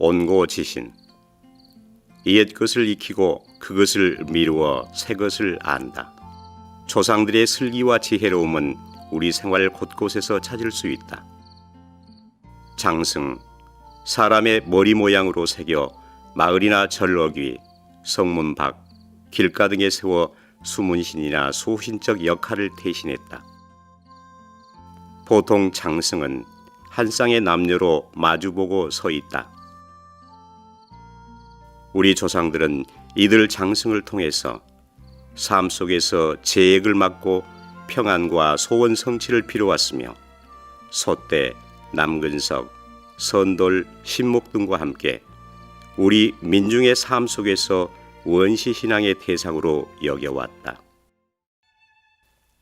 온고지신 옛 것을 익히고 그것을 미루어 새 것을 안다. 조상들의 슬기와 지혜로움은 우리 생활 곳곳에서 찾을 수 있다. 장승 사람의 머리 모양으로 새겨 마을이나 절럭위, 성문 밖, 길가 등에 세워 수문신이나 소신적 역할을 대신했다. 보통 장승은 한 쌍의 남녀로 마주보고 서 있다. 우리 조상들은 이들 장승을 통해서 삶 속에서 재액을 막고 평안과 소원 성취를 빌어왔으며 소떼, 남근석, 선돌, 신목 등과 함께 우리 민중의 삶 속에서 원시 신앙의 대상으로 여겨왔다.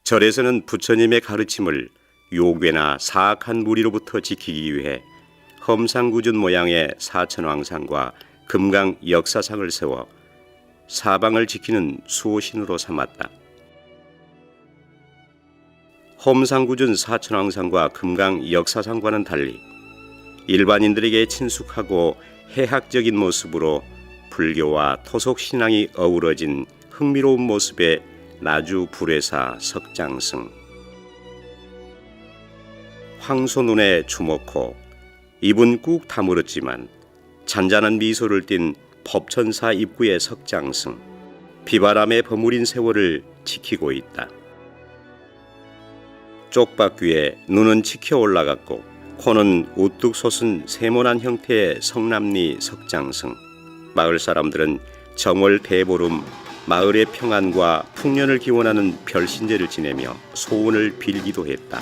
절에서는 부처님의 가르침을 요괴나 사악한 무리로부터 지키기 위해 험상구준 모양의 사천왕상과 금강 역사상을 세워 사방을 지키는 수호신으로 삼았다. 험상구준 사천왕상과 금강 역사상과는 달리 일반인들에게 친숙하고 해학적인 모습으로 불교와 토속 신앙이 어우러진 흥미로운 모습의 나주 불회사 석장승 황소 눈에 주먹코 입은 꾹 다물었지만 잔잔한 미소를 띤 법천사 입구의 석장승 비바람에 버무린 세월을 지키고 있다. 쪽박귀에 눈은 치켜 올라갔고 코는 우뚝 솟은 세모난 형태의 성남리 석장승 마을 사람들은 정월 대보름 마을의 평안과 풍년을 기원하는 별신제를 지내며 소원을 빌기도 했다.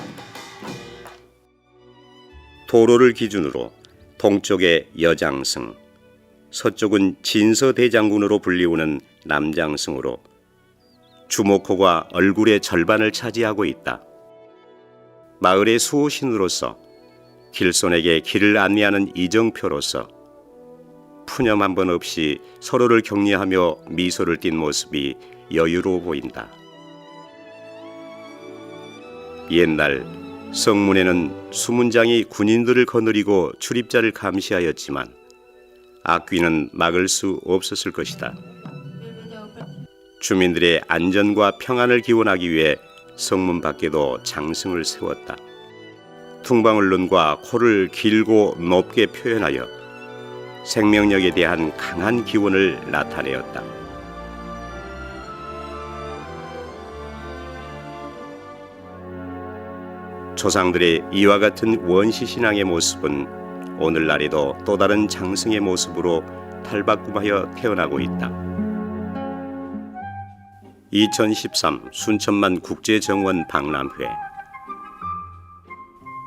도로를 기준으로 동쪽의 여장승, 서쪽은 진서대장군으로 불리우는 남장승으로 주목호가 얼굴의 절반을 차지하고 있다. 마을의 수호신으로서 길손에게 길을 안내하는 이정표로서 푸념 한 번 없이 서로를 격려하며 미소를 띤 모습이 여유로워 보인다. 옛날 성문에는 수문장이 군인들을 거느리고 출입자를 감시하였지만 악귀는 막을 수 없었을 것이다. 주민들의 안전과 평안을 기원하기 위해 성문 밖에도 장승을 세웠다. 퉁방울눈과 코를 길고 높게 표현하여 생명력에 대한 강한 기원을 나타내었다. 조상들의 이와 같은 원시 신앙의 모습은 오늘날에도 또 다른 장승의 모습으로 탈바꿈하여 태어나고 있다. 2013 순천만 국제정원 박람회.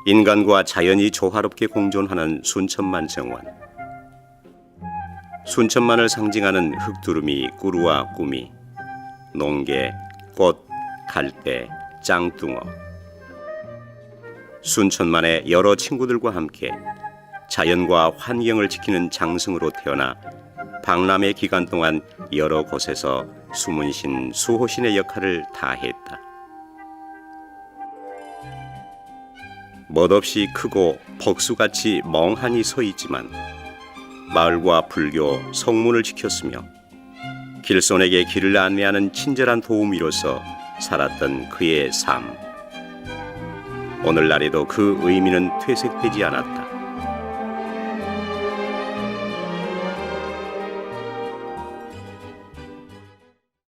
인간과 자연이 조화롭게 공존하는 순천만 정원. 순천만을 상징하는 흑두루미, 꾸루와 꾸미, 농개, 꽃, 갈대, 짱뚱어 순천만의 여러 친구들과 함께 자연과 환경을 지키는 장승으로 태어나 박람회 기간 동안 여러 곳에서 수문신, 수호신의 역할을 다했다. 멋없이 크고 벅수같이 멍하니 서 있지만 마을과 불교, 성문을 지켰으며 길손에게 길을 안내하는 친절한 도우미로서 살았던 그의 삶. 오늘날에도 그 의미는 퇴색되지 않았다.